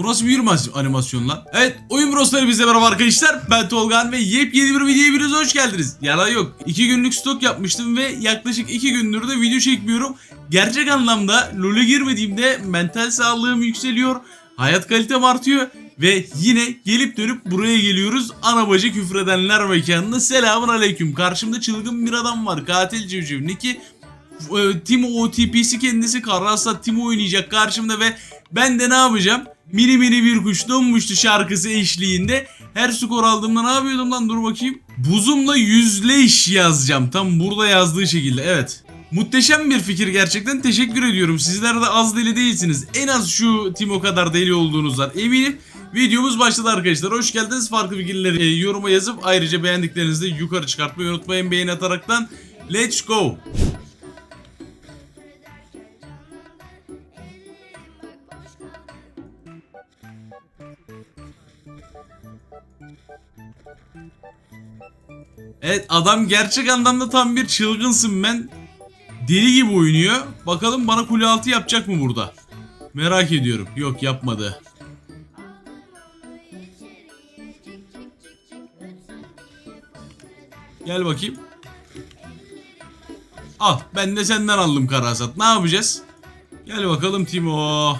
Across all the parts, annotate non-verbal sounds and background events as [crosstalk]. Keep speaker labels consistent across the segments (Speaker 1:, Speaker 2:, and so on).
Speaker 1: Bu nasıl bir animasyon lan? Evet oyun brosları bizle beraber arkadaşlar. Ben Tolgan ve yepyeni bir videoya hepiniz hoş geldiniz. Yalan yok. 2 günlük stok yapmıştım ve yaklaşık 2 gündür de video çekmiyorum. Gerçek anlamda LoL'e girmediğimde mental sağlığım yükseliyor. Hayat kalitem artıyor. Ve yine gelip dönüp buraya geliyoruz. Ana bacı küfredenler mekanına selamun aleyküm. Karşımda çılgın bir adam var. Katil civciv. Niki e, OTP'si kendisi Karasat Timo oynayacak karşımda ve ben de ne yapacağım? Mini mini bir kuş donmuştu şarkısı eşliğinde. Her skor aldığımda ne yapıyordum lan dur bakayım. Buzumla yüzleş yazacağım. Tam burada yazdığı şekilde evet. Muhteşem bir fikir gerçekten teşekkür ediyorum. Sizler de az deli değilsiniz. En az şu Timo kadar deli olduğunuzdan eminim. Videomuz başladı arkadaşlar. Hoş geldiniz. Farklı fikirleri e, yoruma yazıp ayrıca beğendiklerinizi yukarı çıkartmayı unutmayın beğeni ataraktan. Let's go. Evet adam gerçek anlamda tam bir çılgınsın ben. Deli gibi oynuyor. Bakalım bana kule altı yapacak mı burada? Merak ediyorum. Yok yapmadı. Gel bakayım. Al ben de senden aldım karasat. Ne yapacağız? Gel bakalım Timo.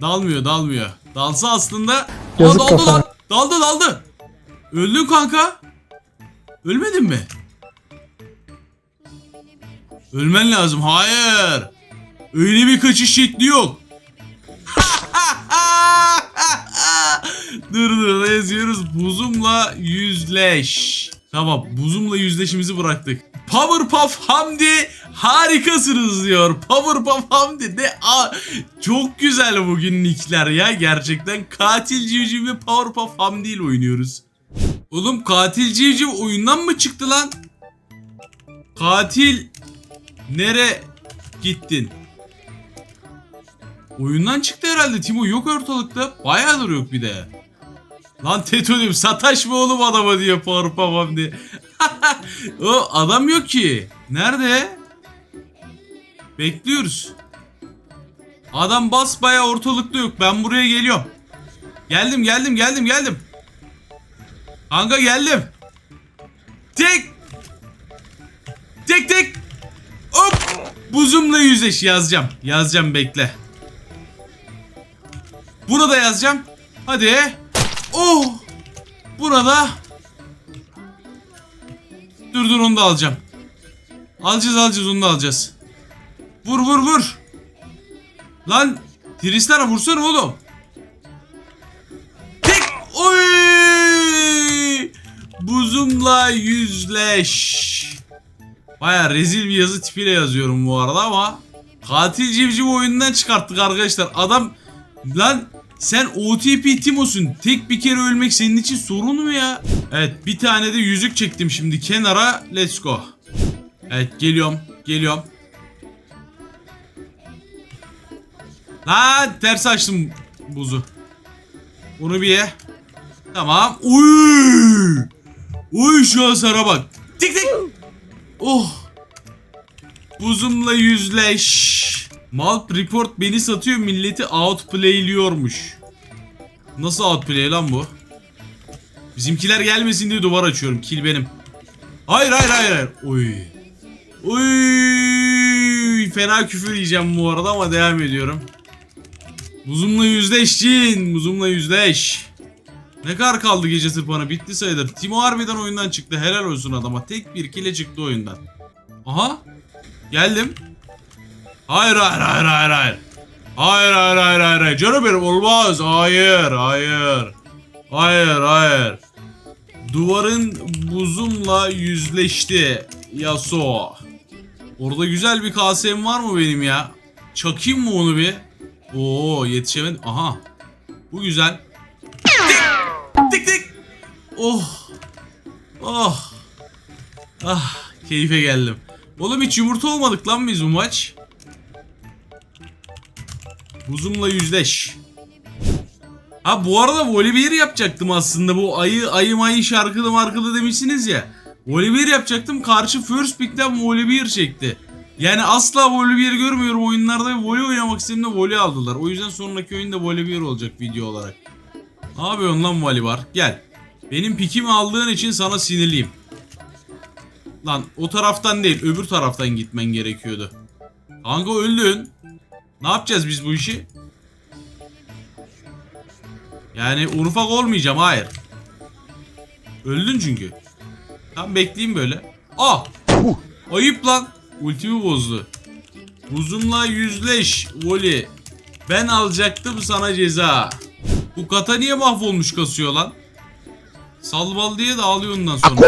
Speaker 1: Dalmıyor dalmıyor. Dalsa aslında... Aa, daldı
Speaker 2: kafana.
Speaker 1: lan. Daldı daldı. Öldün kanka. Ölmedin mi? Ölmen lazım. Hayır. Öyle bir kaçış şekli yok. [laughs] dur dur ne yazıyoruz? Buzumla yüzleş. Tamam buzumla yüzleşimizi bıraktık. Powerpuff Hamdi harikasınız diyor. Powerpuff Hamdi de a çok güzel bugün nickler ya gerçekten. Katil Civciv ve Powerpuff Hamdi ile oynuyoruz. Oğlum katil civciv oyundan mı çıktı lan? Katil nere gittin? Oyundan çıktı herhalde Timo yok ortalıkta. Bayağıdır yok bir de. Lan Teto'num sataşma oğlum adama diyor Powerpuff diye. [laughs] o adam yok ki. Nerede? Bekliyoruz. Adam basbaya ortalıkta yok. Ben buraya geliyorum. Geldim geldim geldim geldim. Kanka geldim. Tek. Tek tek. Hop. Buzumla yüzleş yazacağım. Yazacağım bekle. Buna da yazacağım. Hadi. Oh. Buna da. Dur dur onu da alacağım. Alacağız alacağız onu da alacağız. Vur vur vur. Lan Tristana vursana oğlum. Buzumla yüzleş. Baya rezil bir yazı tipiyle yazıyorum bu arada ama katil civciv oyundan çıkarttık arkadaşlar. Adam lan sen OTP Timo'sun. Tek bir kere ölmek senin için sorun mu ya? Evet bir tane de yüzük çektim şimdi kenara. Let's go. Evet geliyorum. Geliyorum. Lan ters açtım buzu. Bunu bir ye. Tamam. Uy! Uy şu hasara bak. Tik tik. Oh. Buzumla yüzleş. Malp report beni satıyor milleti outplayliyormuş. Nasıl outplay lan bu? Bizimkiler gelmesin diye duvar açıyorum. Kill benim. Hayır hayır hayır hayır. Oy. Oy. Fena küfür yiyeceğim bu arada ama devam ediyorum. Buzumla yüzleş Cin. Buzumla yüzleş. Ne kadar kaldı gece tırpanı bitti sayılır. Timo harbiden oyundan çıktı. Helal olsun adama. Tek bir kile çıktı oyundan. Aha. Geldim. Hayır hayır hayır hayır hayır. Hayır hayır hayır hayır. hayır. Canım benim olmaz. Hayır hayır. Hayır hayır. Duvarın buzumla yüzleşti. Yasuo. Orada güzel bir kasem var mı benim ya? Çakayım mı onu bir? Oo yetişemedim. Aha. Bu güzel. Oh. Oh. Ah keyfe geldim. Oğlum hiç yumurta olmadık lan biz bu maç. Buzumla yüzleş. Ha bu arada Volibear yapacaktım aslında bu ayı ayı mayı şarkılı markılı demişsiniz ya. Volibear yapacaktım karşı first pick'ten Volibear çekti. Yani asla Volibear görmüyorum oyunlarda voley oynamak istediğimde voley aldılar. O yüzden sonraki oyunda Volibear olacak video olarak. Ne yapıyorsun lan Volibar? Gel. Benim pikimi aldığın için sana sinirliyim. Lan o taraftan değil öbür taraftan gitmen gerekiyordu. Kanka öldün. Ne yapacağız biz bu işi? Yani urfak olmayacağım hayır. Öldün çünkü. Tam bekleyeyim böyle. Ah! Ayıp lan. Ultimi bozdu. Buzumla yüzleş Voli. Ben alacaktım sana ceza. Bu kata niye mahvolmuş kasıyor lan? Salval diye de ağlıyor ondan sonra.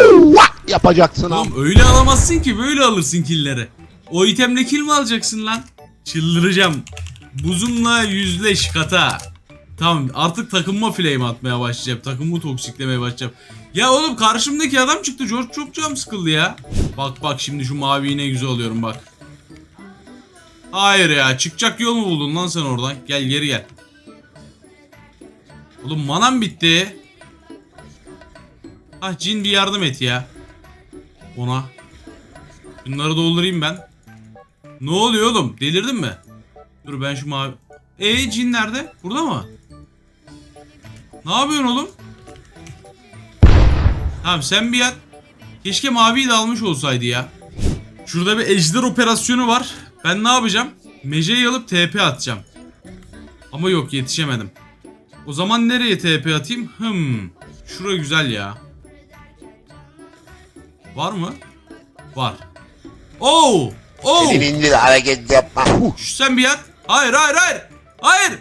Speaker 2: Yapacaksın am.
Speaker 1: Oğlum öyle alamazsın ki böyle alırsın killeri. O itemle kill mi alacaksın lan? Çıldıracağım. Buzumla yüzleş kata. Tamam artık takımıma flame atmaya başlayacağım. Takımımı toksiklemeye başlayacağım. Ya oğlum karşımdaki adam çıktı. George çok canım sıkıldı ya. Bak bak şimdi şu maviyi ne güzel alıyorum bak. Hayır ya çıkacak yol mu buldun lan sen oradan? Gel geri gel. Oğlum manam bitti. Ah cin bir yardım et ya. Ona. Bunları doldurayım ben. Ne oluyor oğlum? Delirdin mi? Dur ben şu mavi... Ee cin nerede? Burada mı? Ne yapıyorsun oğlum? Tamam sen bir yat. Keşke maviyi de almış olsaydı ya. Şurada bir ejder operasyonu var. Ben ne yapacağım? Meceyi alıp TP atacağım. Ama yok yetişemedim. O zaman nereye TP atayım? Hmm. Şura güzel ya. Var mı? Var. Oo! Oo!
Speaker 2: Elini hareket yapma.
Speaker 1: Şu sen bir yat. Hayır hayır hayır. Hayır.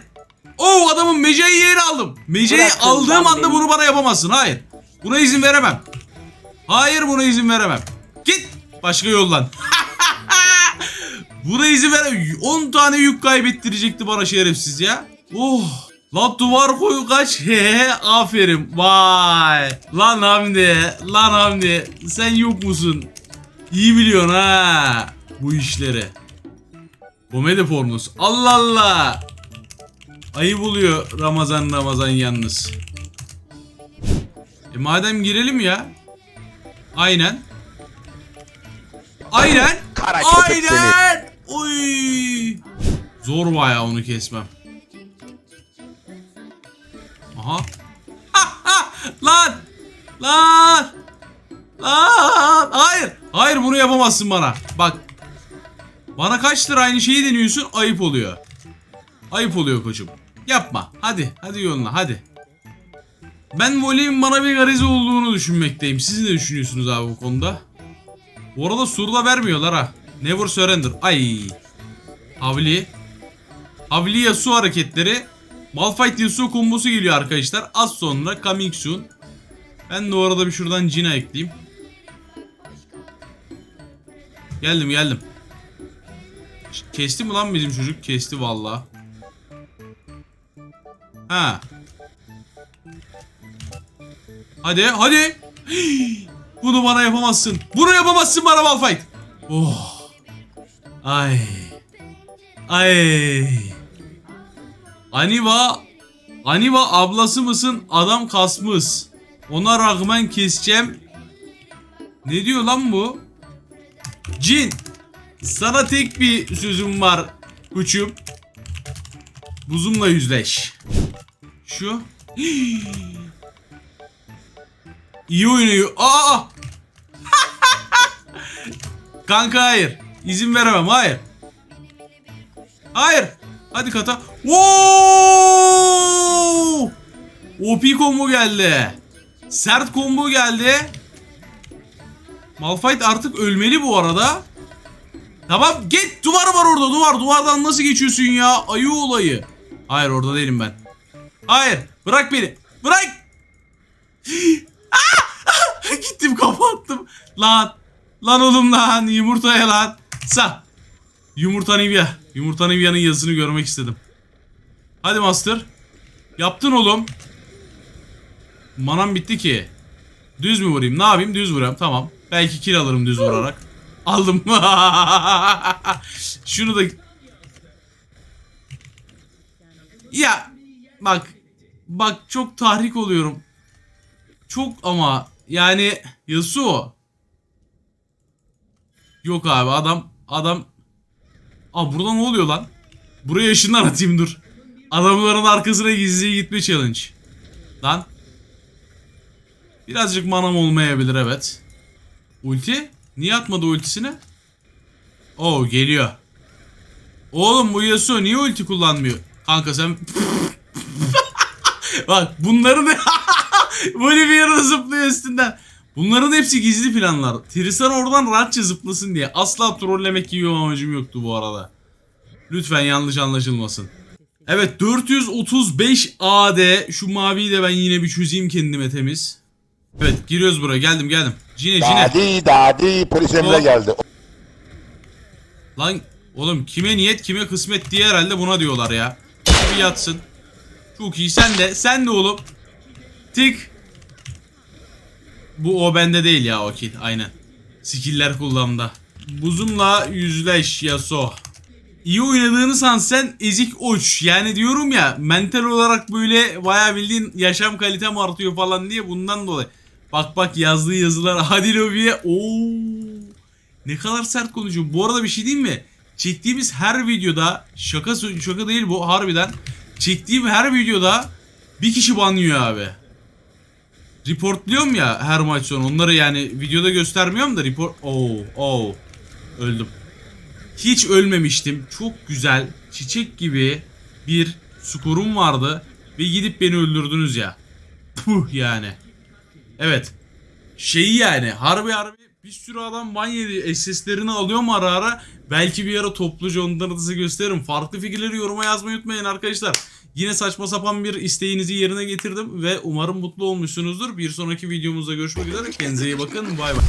Speaker 1: Oo adamın meceyi yeri aldım. Meceyi
Speaker 2: Bırakın
Speaker 1: aldığım anda
Speaker 2: beni.
Speaker 1: bunu bana yapamazsın. Hayır. Buna izin veremem. Hayır buna izin veremem. Git başka yoldan. [laughs] buna izin veremem. 10 tane yük kaybettirecekti bana şerefsiz ya. Oh. Lan duvar koyu kaç. [laughs] He aferin. Vay. Lan Hamdi. Lan Hamdi. Sen yok musun? İyi biliyorsun ha. Bu işleri. Komedi pornosu. Allah Allah. Ayıp oluyor Ramazan Ramazan yalnız. E madem girelim ya. Aynen. Aynen. Aynen. Oy. Zor baya onu kesmem. Aha. Ha, [laughs] ha. Lan. Lan. Lan. Hayır. Hayır bunu yapamazsın bana. Bak. Bana kaç lira aynı şeyi deniyorsun ayıp oluyor. Ayıp oluyor koçum. Yapma. Hadi. Hadi yoluna hadi. Ben voleyin bana bir garize olduğunu düşünmekteyim. Siz ne düşünüyorsunuz abi bu konuda? Bu arada surla vermiyorlar ha. Never surrender. Ay. Havli. Havli Yasuo hareketleri. Malphite Yasuo kombosu geliyor arkadaşlar. Az sonra coming soon. Ben de o arada bir şuradan Cina ekleyeyim. Geldim geldim. Kesti mi lan bizim çocuk? Kesti valla. Ha. Hadi hadi. [gasps] Bunu bana yapamazsın. Bunu yapamazsın bana Malphite. Oh. Ay. Ay. Aniva. Aniva ablası mısın? Adam kasmış. Ona rağmen keseceğim. Ne diyor lan bu? Cin. Sana tek bir sözüm var kuçum. Buzumla yüzleş. Şu. [gasps] İyi oynuyor. Aa! [laughs] Kanka hayır. İzin veremem. Hayır. Hayır. Hadi kata. Woo! OP combo geldi. Sert combo geldi. Malphite artık ölmeli bu arada. Tamam git duvar var orada duvar. Duvardan nasıl geçiyorsun ya? Ayı olayı. Hayır orada değilim ben. Hayır bırak beni. Bırak. [gasps] Ah! Ah! Gittim kafa attım. Lan. Lan oğlum lan yumurtaya lan. Sa. Yumurta Nivea. Yumurta Nivea'nın yazısını görmek istedim. Hadi Master. Yaptın oğlum. Manam bitti ki. Düz mü vurayım? Ne yapayım? Düz vurayım. Tamam. Belki kill alırım düz vurarak. Aldım. [laughs] Şunu da... Ya bak. Bak çok tahrik oluyorum. Çok ama yani Yasuo. Yok abi adam adam Aa burada ne oluyor lan? Buraya ışınlar atayım dur. Adamların arkasına gizliye gitme challenge. Lan. Birazcık manam olmayabilir evet. Ulti? Niye atmadı ultisini? Oo geliyor. Oğlum bu Yasuo niye ulti kullanmıyor? Kanka sen... [laughs] Bak bunların... Böyle bir yere zıplıyor üstünden. Bunların hepsi gizli planlar. Tristan oradan rahatça zıplasın diye. Asla trollemek gibi bir amacım yoktu bu arada. Lütfen yanlış anlaşılmasın. Evet 435 AD. Şu maviyi de ben yine bir çözeyim kendime temiz. Evet giriyoruz buraya. Geldim geldim. Cine cine.
Speaker 2: Dadi dadi polis emre geldi.
Speaker 1: Lan oğlum kime niyet kime kısmet diye herhalde buna diyorlar ya. Bir yatsın. Çok iyi sen de sen de oğlum. Tık. Bu o bende değil ya o kill aynen. Skiller kullanımda. Buzumla yüzleş Yasuo. İyi oynadığını san sen ezik uç. Yani diyorum ya mental olarak böyle bayağı bildiğin yaşam kalitem artıyor falan diye bundan dolayı. Bak bak yazdığı yazılar hadi lobiye. Oo. Ne kadar sert konuşuyor. Bu arada bir şey diyeyim mi? Çektiğimiz her videoda şaka şaka değil bu harbiden. Çektiğim her videoda bir kişi banlıyor abi. Reportluyorum ya her maç sonu. Onları yani videoda göstermiyorum da report... Oo, oo. Öldüm. Hiç ölmemiştim. Çok güzel, çiçek gibi bir skorum vardı. Ve gidip beni öldürdünüz ya. Puh yani. Evet. Şeyi yani harbi harbi bir sürü adam ban yedi. SS'lerini alıyorum ara ara. Belki bir ara topluca onları da size gösteririm. Farklı fikirleri yoruma yazmayı unutmayın arkadaşlar. Yine saçma sapan bir isteğinizi yerine getirdim ve umarım mutlu olmuşsunuzdur. Bir sonraki videomuzda görüşmek üzere. Kendinize iyi bakın. Bay bay.